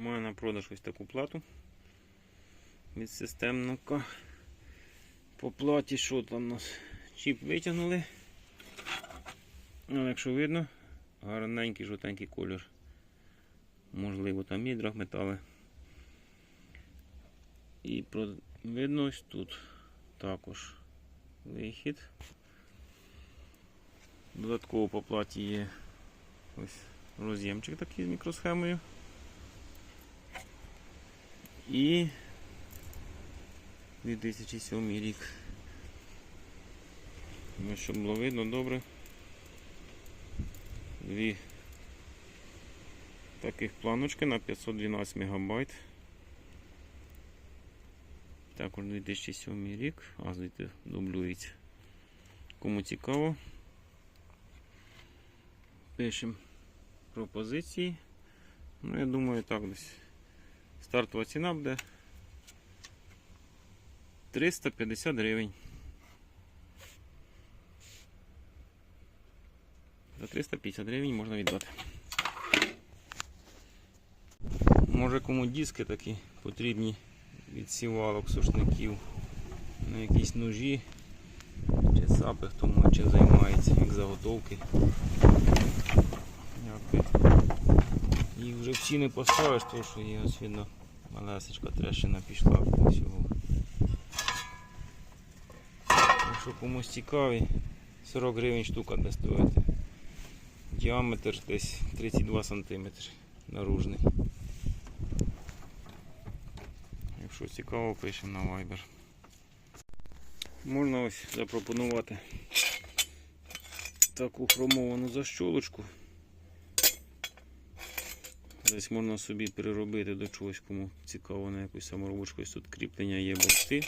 Маю на продаж ось таку плату від системника. По платі що там у нас? Чіп витягнули. Але якщо видно, гарненький жовтенький колір. Можливо, там є драгметали. І про... видно ось тут також вихід. Додатково по платі є ось роз'ємчик такий з мікросхемою. І 2007 рік. Ну, щоб було видно добре. Дві таких планочки на 512 МБ. Також 2007 рік. А звідти дублюється. Кому цікаво. Пишемо пропозиції. Ну, я думаю, так десь. Стартова ціна буде 350 гривень. За 350 гривень можна віддати. Може кому диски такі потрібні від сівалок, сушників на якісь ножі чи сапи, хто може чим займається, як заготовки. Їх вже всі не поставиш, тому що є ось видно малесечка трещина пішла по всього. Якщо комусь цікаві, 40 гривень штука буде стоїти. Діаметр десь 32 см наружний. Якщо цікаво, пишемо на Viber. Можна ось запропонувати таку хромовану защолочку. Десь можна собі переробити до чогось, кому цікаво на якусь саморобочку. Ось тут кріплення є болти.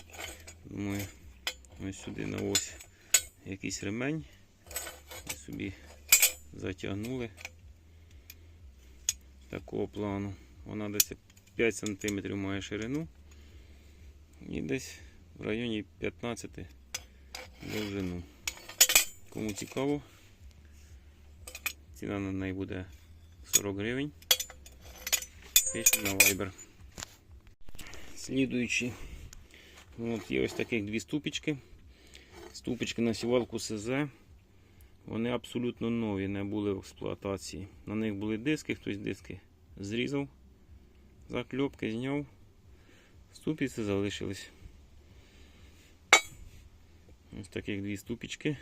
Думаю, ось сюди на ось якийсь ремень. Собі затягнули такого плану. Вона десь 5 см має ширину і десь в районі 15 довжину. Кому цікаво, ціна на неї буде 40 гривень. Пишемо на Viber. Слідуючи, от є ось таких дві ступічки. Ступочки на сівалку СЗ. Вони абсолютно нові, не були в експлуатації. На них були диски, хтось диски зрізав, закльопки зняв, ступиці залишились. Ось таких дві ступічки.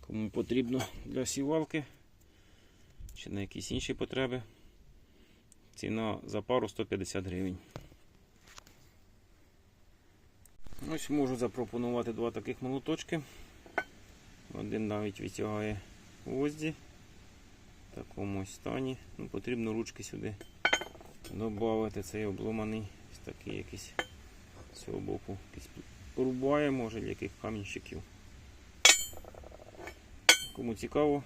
Кому потрібно для сівалки чи на якісь інші потреби. Ціна за пару 150 гривень. Ось можу запропонувати два таких молоточки. Один навіть витягає гвозді в такому стані. Ну, потрібно ручки сюди додати. Цей обломаний, ось такий якийсь з цього боку. Якийсь може, для яких камінщиків. Кому цікаво,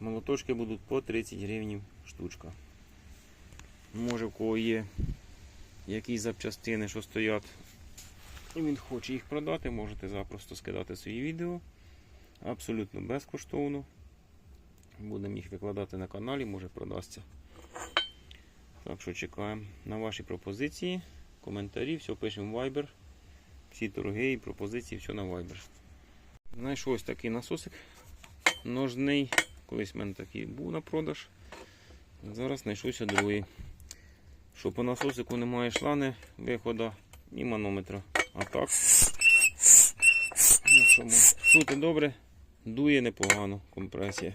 молоточки будуть по 30 гривень штучка. Може в кого є якісь запчастини, що стоять і він хоче їх продати, можете запросто скидати свої відео. Абсолютно безкоштовно. Будемо їх викладати на каналі, може продасться. Так що чекаємо на ваші пропозиції, коментарі, все пишемо в Viber. Всі торги і пропозиції, все на Viber. Знайшов такий насосик ножний. Колись в мене такий був на продаж. Зараз знайшовся другий. Що по насосику немає шлани виходу і манометра. А так, ну що, чути добре, дує непогано компресія.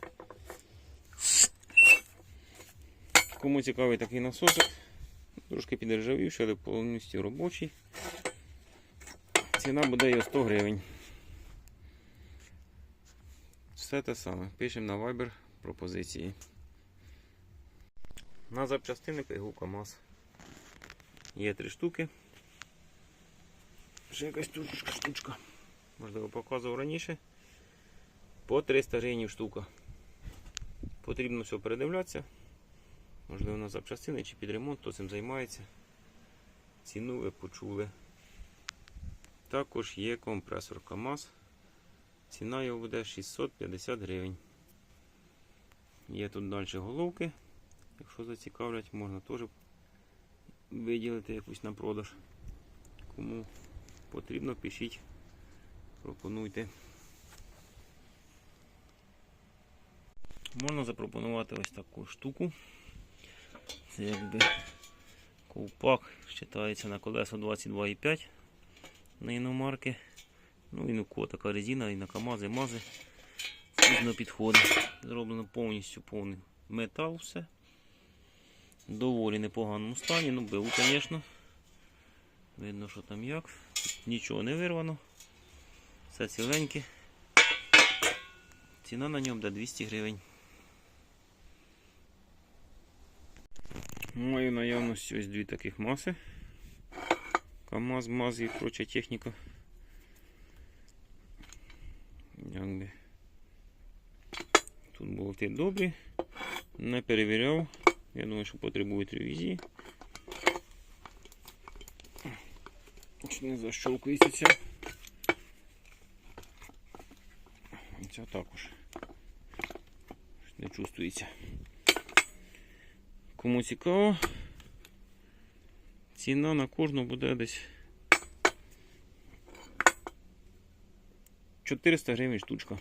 Кому цікавий такий насосик, трошки підржавівши, але повністю робочий. Ціна буде його 100 гривень. Все те саме. Пишемо на Viber пропозиції. На запчастини пигулка МАЗ. Є три штуки. Ще якась тут штучка. Можливо, показував раніше. По 300 гривень штука. Потрібно все передивлятися. Можливо, на запчастини чи під ремонт, хто цим займається. Ціну ви почули. Також є компресор КАМАЗ. Ціна його буде 650 гривень. Є тут далі головки. Якщо зацікавлять, можна теж виділити якусь на продаж. Кому потрібно, пишіть, пропонуйте. Можна запропонувати ось таку штуку. Це якби ковпак, вважається на колесо 22,5 на іномарки. Ну і ну така резина, і на КАМАЗи, мази. Скрізно підходить. Зроблено повністю повний метал все. Доволі непоганому стані. Ну, БУ, звісно. Видно, що там як. Нічого не вирвано. Все ціленьке. Ціна на ньому де 200 гривень. Маю наявності ось дві таких маси. КАМАЗ, МАЗ і проча техніка. Якби. Тут болти добрі. Не перевіряв. Я думаю, що потребують ревізії. Чи не защолкується ця. Також. Не чувствується. Кому цікаво, ціна на кожну буде десь 400 гривень штучка.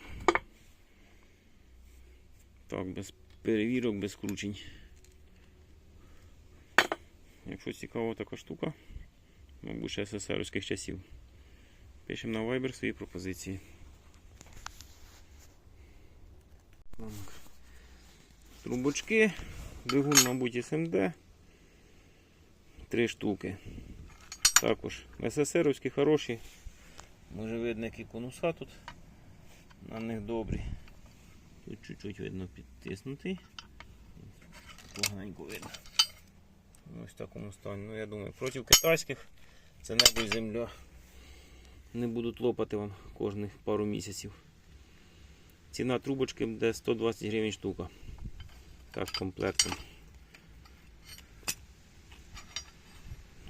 Так, без перевірок, без кручень. Якщо цікава така штука, мабуть, ще СССРських часів. Пишемо на Viber свої пропозиції. Трубочки, двигун, мабуть, СМД. Три штуки. Також СССРівські хороші. Може видно, які конуса тут. На них добрі. Тут чуть-чуть видно підтиснутий. Поганенько видно. Ось в такому стані. Ну я думаю, проти китайських це небо і земля. Не будуть лопати вам кожних пару місяців. Ціна трубочки буде 120 гривень штука. Так, комплектом.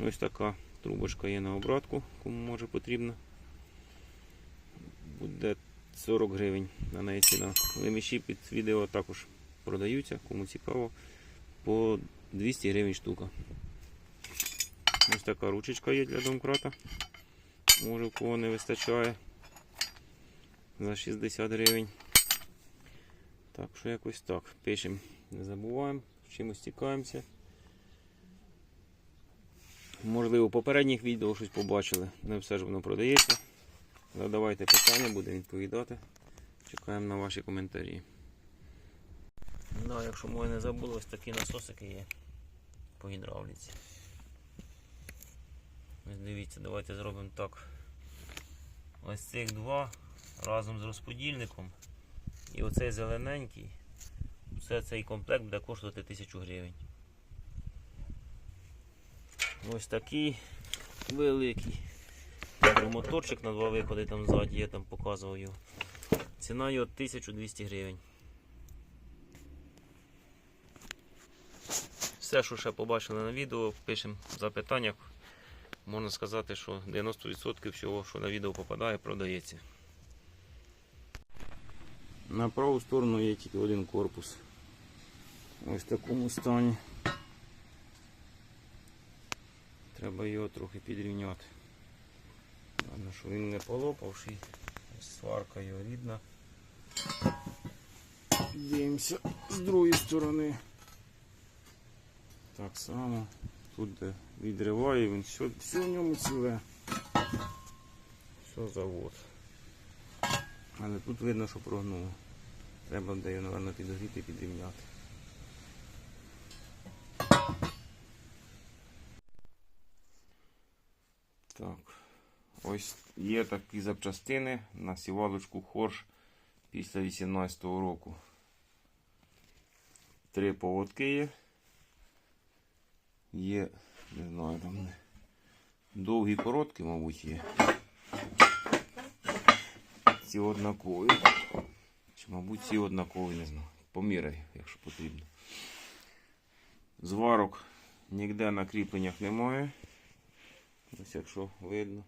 Ось така трубочка є на обратку, кому може потрібно. Буде 40 гривень на неї ціна. Леміші під відео також продаються, кому цікаво, по 200 гривень штука. Ось така ручечка є для домкрата. Може в кого не вистачає за 60 гривень. Так що якось так. Пишемо, не забуваємо, чимось стікаємося. Можливо, попередніх відео щось побачили. Не все ж воно продається. Задавайте питання, будемо відповідати. Чекаємо на ваші коментарі. Да, якщо моє не забули, ось такі насосики є по гідравліці. Ось дивіться, давайте зробимо так. Ось цих два разом з розподільником. І оцей зелененький. Все цей комплект буде коштувати 1000 гривень. Ось такий великий. Моторчик на два виходи там ззаді, я там показував його. Ціна його 1200 гривень. Все, що ще побачили на відео, пишемо в запитаннях. Можна сказати, що 90% всього, що на відео попадає, продається. На праву сторону є тільки один корпус. Ось в такому стані. Треба його трохи підрівняти. Ладно, що він не полопавший. Сварка його рідна. Дивимося з другої сторони. Так само. Тут де відриває, він все, все в ньому ціле. Все завод. Але тут видно, що прогнуло. Треба буде його, мабуть, підогріти і підрівняти. Так. Ось є такі запчастини на сівалочку Хорш після 18-го року. Три поводки є. Є, не знаю, там. Довгі короткі, мабуть, є. Ці однакові. Чи, мабуть, ці однакові, не знаю. Поміряй, якщо потрібно. Зварок ніде на кріпленнях немає. Ось якщо видно.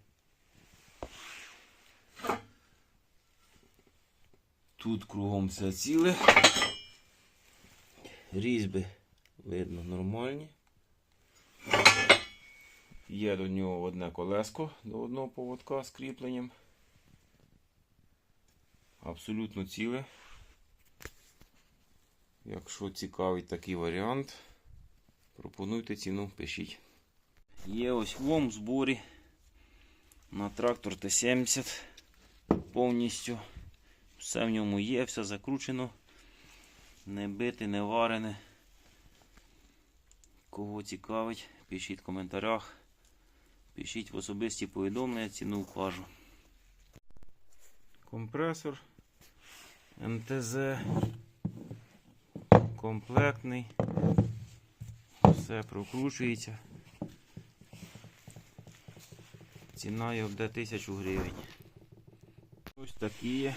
Тут кругом все ціле. Різьби видно нормальні. Є до нього одне колеско до одного поводка з кріпленням. Абсолютно ціле. Якщо цікавий такий варіант, пропонуйте ціну, пишіть. Є ось лом в зборі на трактор Т-70 повністю. Все в ньому є, все закручено. Не бите, не варене. Кого цікавить, пишіть в коментарях. Пишіть в особисті повідомлення, ціну вкажу. Компресор МТЗ. Комплектний. Все прокручується. Ціна його буде 1000 гривень. Ось такий є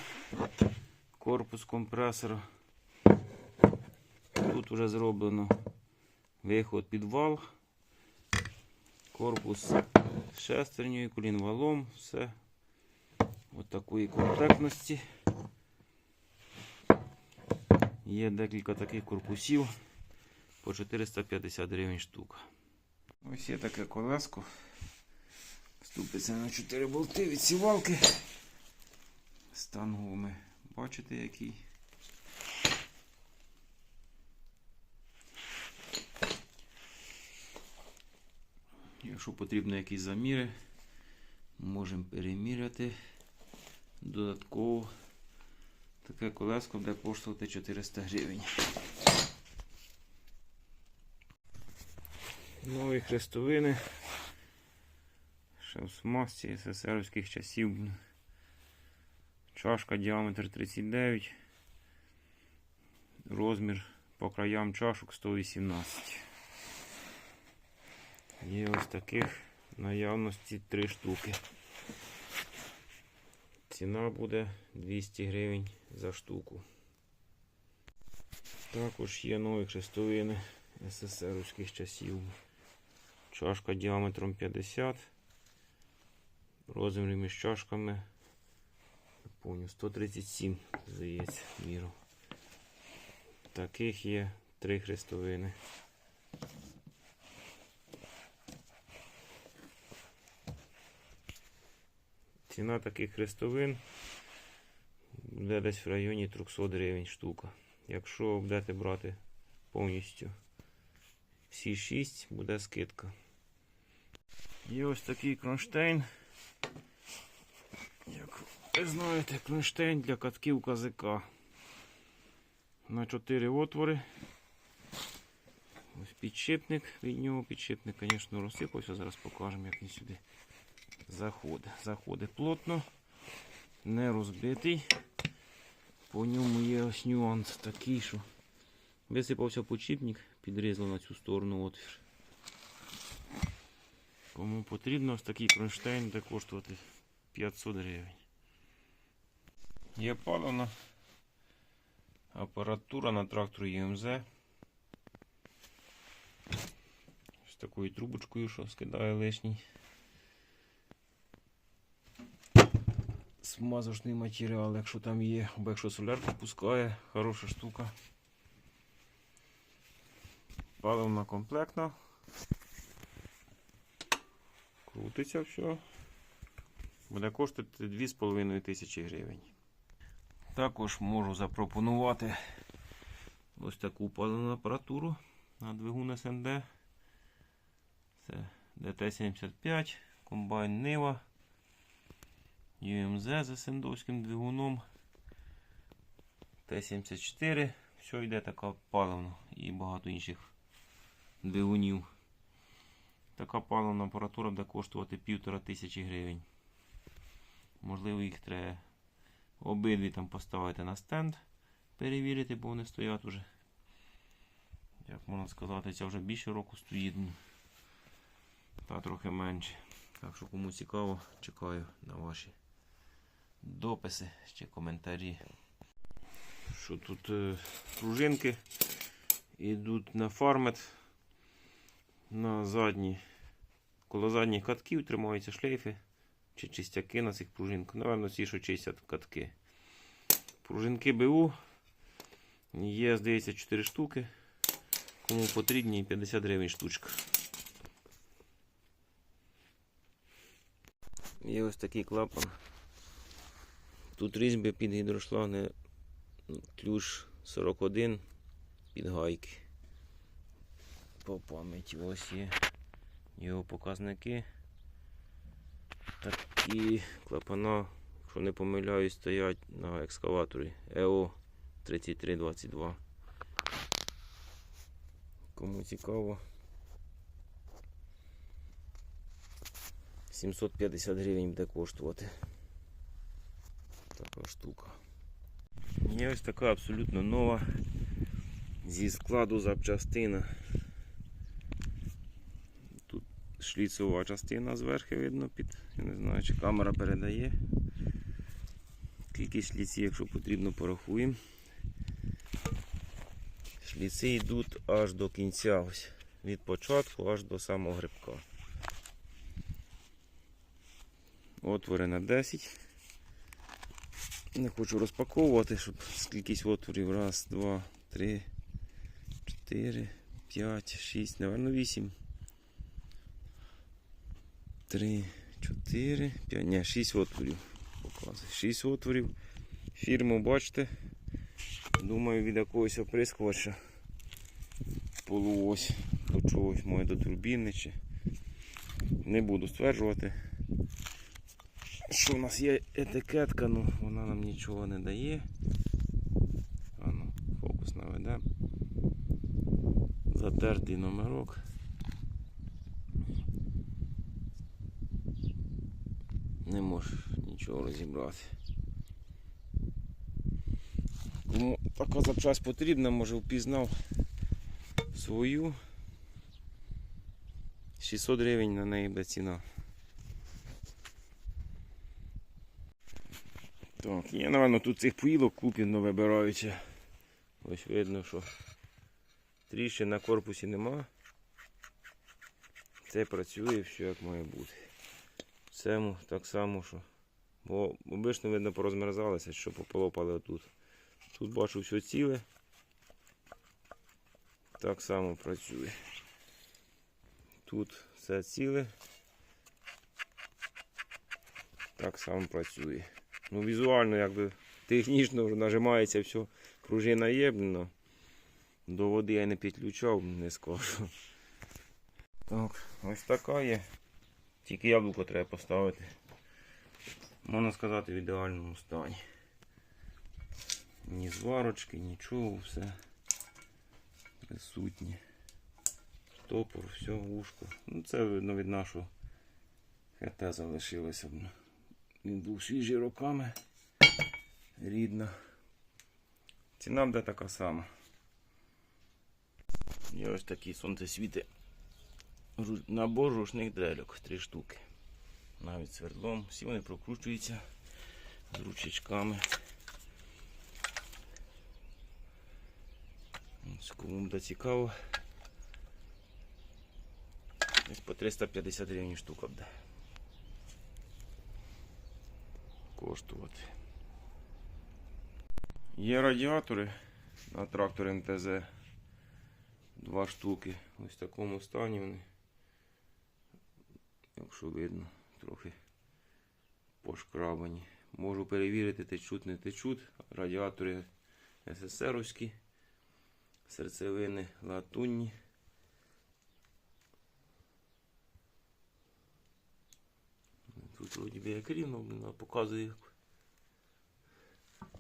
корпус компресора. Тут вже зроблено виход під вал, корпус з шестернею, колінвалом, все от такої комплектності. Є декілька таких корпусів по 450 гривень штука. Ось є таке колеско. Ступиться на 4 болти від сівалки. Стан гуми. Бачите який? Якщо потрібно якісь заміри, можемо переміряти. Додатково таке колеско буде коштувати 400 гривень. Нові хрестовини. Ще в смазці СССРських часів. Чашка діаметр 39. Розмір по краям чашок 118. Є ось таких наявності 3 штуки. Ціна буде 200 гривень за штуку. Також є нові хрестовини СССРських часів. Чашка діаметром 50. Розмір між чашками. Помню, 137, здається, міру. Таких є три хрестовини. Ціна таких хрестовин буде десь в районі 300 гривень штука. Якщо будете брати повністю всі 6, буде скидка. Є ось такий кронштейн. Як ви знаєте, кронштейн для катків КЗК. На 4 отвори. Ось підшипник, від нього підшипник, звісно, розсипався. Зараз покажемо, як він сюди заходить. Заходить плотно, не розбитий. По ньому є ось нюанс такий, що висипався підшипник, підрізав на цю сторону отвір. Кому потрібно, ось такий кронштейн буде коштувати 500 гривень. Є паливна апаратура на трактор ЮМЗ. З такою трубочкою, що скидає лишній. Смазочний матеріал, якщо там є, або якщо солярку пускає, хороша штука. Паливна комплектна. Крутиться все. Буде коштувати 2,5 тисячі гривень. Також можу запропонувати ось таку паливну апаратуру на двигун СНД. Це ДТ-75, комбайн Нива, ЮМЗ з сендовським двигуном. Т-74. Все йде така паливна і багато інших двигунів. Така паливна апаратура буде коштувати півтора тисячі гривень. Можливо, їх треба обидві там поставити на стенд, перевірити, бо вони стоять уже. Як можна сказати, ця вже більше року стоїть. Та трохи менше. Так що кому цікаво, чекаю на ваші дописи чи коментарі. Що тут е, пружинки йдуть на фармет на задні. Коло задніх катків тримаються шлейфи чи чистяки на цих пружинках. Наверно, ці, що чистять катки. Пружинки БУ. Є, здається, 4 штуки. Кому потрібні 50 гривень штучка. Є ось такий клапан. Тут різьби під гідрошланги ключ 41 під гайки. По пам'яті ось є його показники. Такі клапана, якщо не помиляюсь, стоять на екскаваторі ЕО 3322. Кому цікаво. 750 гривень буде коштувати. Така штука. Є ось така абсолютно нова зі складу запчастина. Шліцова частина зверху видно під, я не знаю, чи камера передає. Кількість шліців, якщо потрібно, порахуємо. Шліци йдуть аж до кінця, ось від початку аж до самого грибка. Отвори на 10. Не хочу розпаковувати, щоб скількись отворів. Раз, два, три, чотири, п'ять, шість, напевно, вісім. Три, чотири, п'ять. Ні, шість отворів. Показує. Шість отворів. Фірму бачите. Думаю, від якогось оприскувача полуось до чогось має до турбіни чи. Не буду стверджувати що у нас є етикетка, ну вона нам нічого не дає. А ну, фокус наведе. Затертий номерок. Не можеш нічого розібрати. Кому така запчасть потрібна, може впізнав свою. 600 гривень на неї буде ціна. Так, я, напевно, тут цих поїлок купів вибираючи. Ось видно, що тріщин на корпусі нема. Це працює все як має бути. Цему так само, що. Бо обично, видно, порозмерзалося, що пополопали отут. Тут бачу все ціле. Так само працює. Тут все ціле. Так само працює. Ну, візуально, якби технічно вже нажимається все, пружина є, но до води я не підключав, не скажу. Так, ось така є. Тільки яблуко треба поставити. Можна сказати, в ідеальному стані. Ні зварочки, нічого, все присутнє. Топор, все, вушко. Ну це видно від нашого ХТ залишилося. Він був свіжий роками. Рідна. Ціна буде така сама. Є ось такі сонцесвіти. Набор рушних дрельок. Три штуки. Навіть свердлом. Всі вони прокручуються з ручечками. Кому буде цікаво. Десь по 350 гривень штука буде. коштувати. Є радіатори на трактор МТЗ. Два штуки. Ось в такому стані вони. Якщо видно, трохи пошкрабані. Можу перевірити, течуть, не течуть. Радіатори СССРовські, серцевини латунні. Тут вроді би як рівно, показує.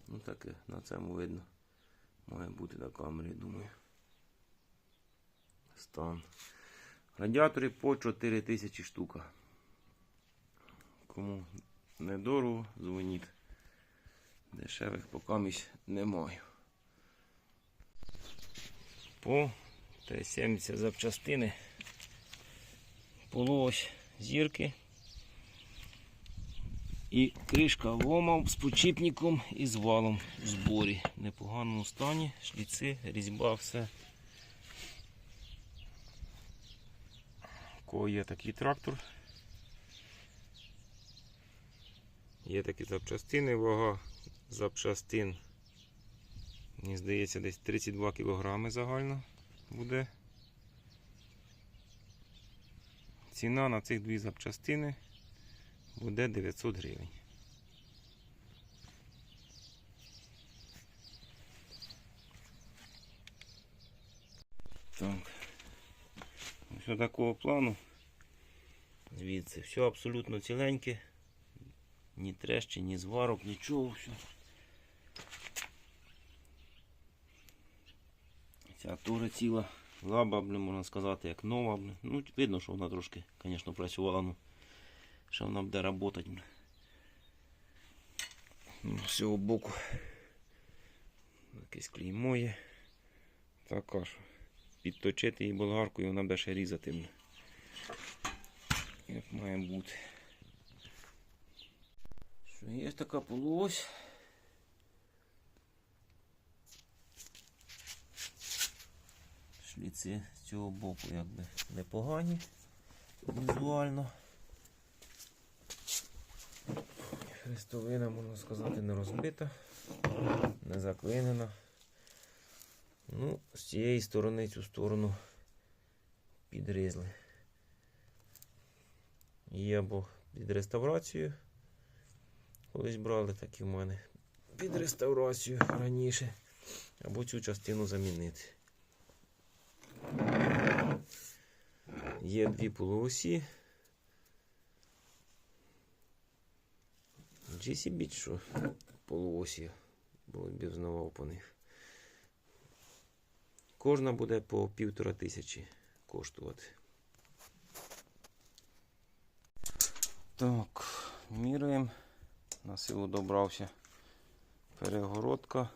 Ну таке, на цьому видно. Має бути на камері, думаю. Стан. Радіатори по 4000 штука. Кому недорого, дзвоніть. Дешевих покамість не маю. По Т-70 запчастини. Полуось зірки. І кришка ломав з почіпником і з валом в зборі. В непоганому стані, шліци, різьба, все. Кого є такий трактор. Є такі запчастини, вага запчастин. Мені здається, десь 32 кг загально. буде ціна на цих дві запчастини буде 900 гривень. Так. Ось такого плану. Звідси все абсолютно ціленьке. Ні трещі, ні зварок, нічого. Все. Ця тура ціла. Лаба, можна сказати, як нова. Ну, видно, що вона трошки, звісно, працювала, ну, що вона буде працювати. Ну, з цього боку. Якесь клеймо є. Така що. Підточити її болгаркою, вона буде ще різати. Як має бути. Що є така полуось. Шліци з цього боку якби непогані візуально. Хрестовина, можна сказати, не розбита, не заклинена. Ну, з цієї сторони цю сторону підрізли. Її або під реставрацію. Колись брали такі в мене під реставрацію раніше. Або цю частину замінити. Є дві полуосі. GCB, що полуосі, боротьбі взнавав по них. Кожна буде по півтора тисячі коштувати. Так, міряємо. На силу добрався. Перегородка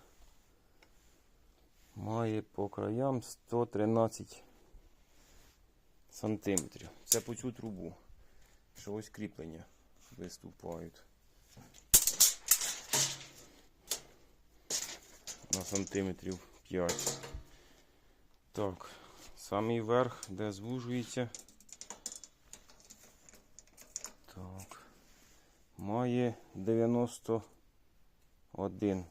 має по краям 113 сантиметрів. Це по цю трубу. Що ось кріплення виступають. На сантиметрів 5. Так, самий верх, де звужується. Так. Має 91.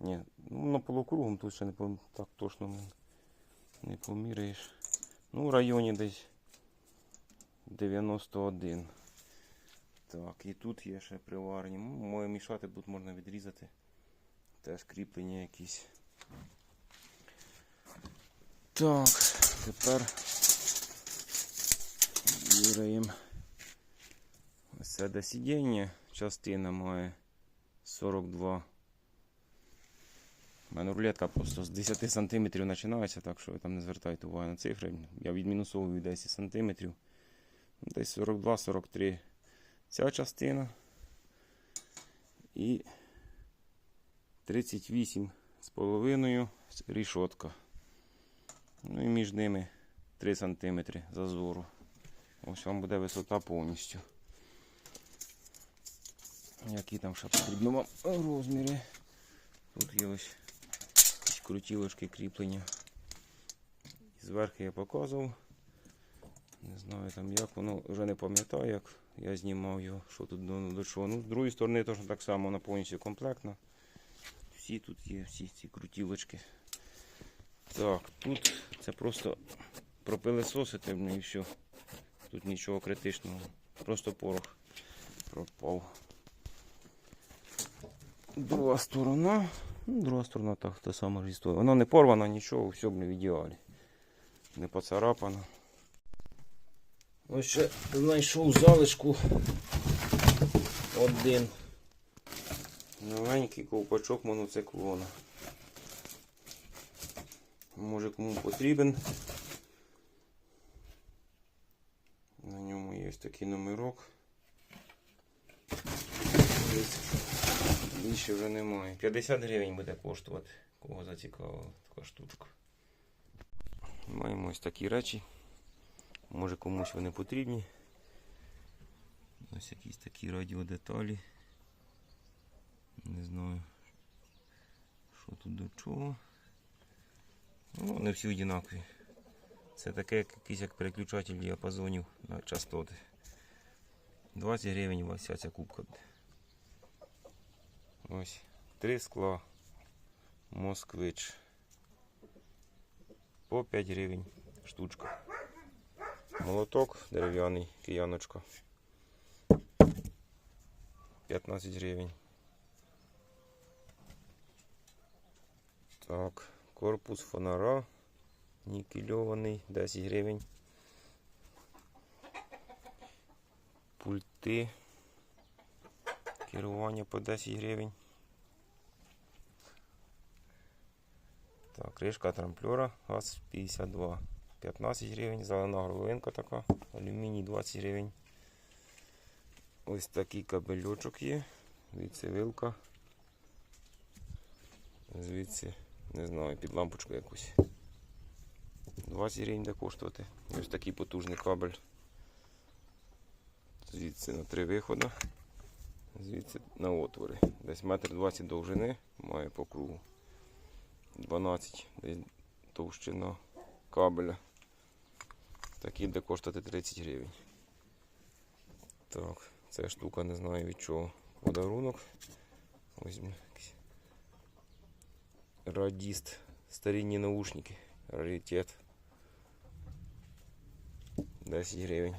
Ні, ну на полукругом тут ще не пом- так точно не, поміряєш. Ну, в районі десь 91. Так, і тут є ще приварені. Ну, Моє мішати тут можна відрізати. Теж кріплення якісь. Так, тепер міряємо. Ось це де сидіння. Частина має 42. У мене рулетка просто з 10 см починається, так що ви там не звертайте увагу на цифри. Я відмінусовую 10 см. Десь 42-43 ця частина. І 38 з половиною рішотка. Ну і між ними 3 см зазору. Ось вам буде висота повністю. Які там ще потрібно вам розміри. Тут є ось крутілочки кріплення. Зверху я показував. Не знаю там як, воно вже не пам'ятаю, як я знімав його, що тут до, до чого. Ну, з другої сторони теж так само вона повністю комплектна. Всі тут є, всі ці крутілочки. Так, тут це просто пропилесосити ну і все. Тут нічого критичного. Просто порох пропав. Друга сторона. Ну, друга сторона так та сама ж. Вона не порвана, нічого, все в ідеалі. Не поцарапана. Ось ще знайшов залишку один новенький ковпачок моноциклона. Може кому потрібен. На ньому є ось такий номерок. Більше вже немає. 50 гривень буде коштувати, кого зацікавила така штучка. Маємо ось такі речі. Може комусь вони потрібні. Ось якісь такі радіодеталі. Не знаю, що тут до чого. Ну, вони всі однакові. Це таке якийсь як переключатель діапазонів на частоти. 20 гривень ось вся ця кубка. Ось три скла. Москвич. по 5 гривень штучка. Молоток дерев'яний, кияночка. 15 гривень. Так, корпус фонара нікельований, 10 гривень. Пульти. Керування по 10 гривень. Так, кришка трамплера, газ 52. 15 гривень, зелена горловинка така, алюміній 20 гривень. Ось такий кабельочок є. Звідси вилка. Звідси, не знаю, під лампочку якусь. 20 гривень буде коштувати. Ось такий потужний кабель. Звідси на три виходи. Звідси на отвори. Десь метр 20 довжини має по кругу. 12 десь товщина кабеля. Такий буде коштувати 30 гривень. Так, ця штука не знаю від чого. Подарунок. Ось блін, Старинные наушники. Раритет. 10 гривень.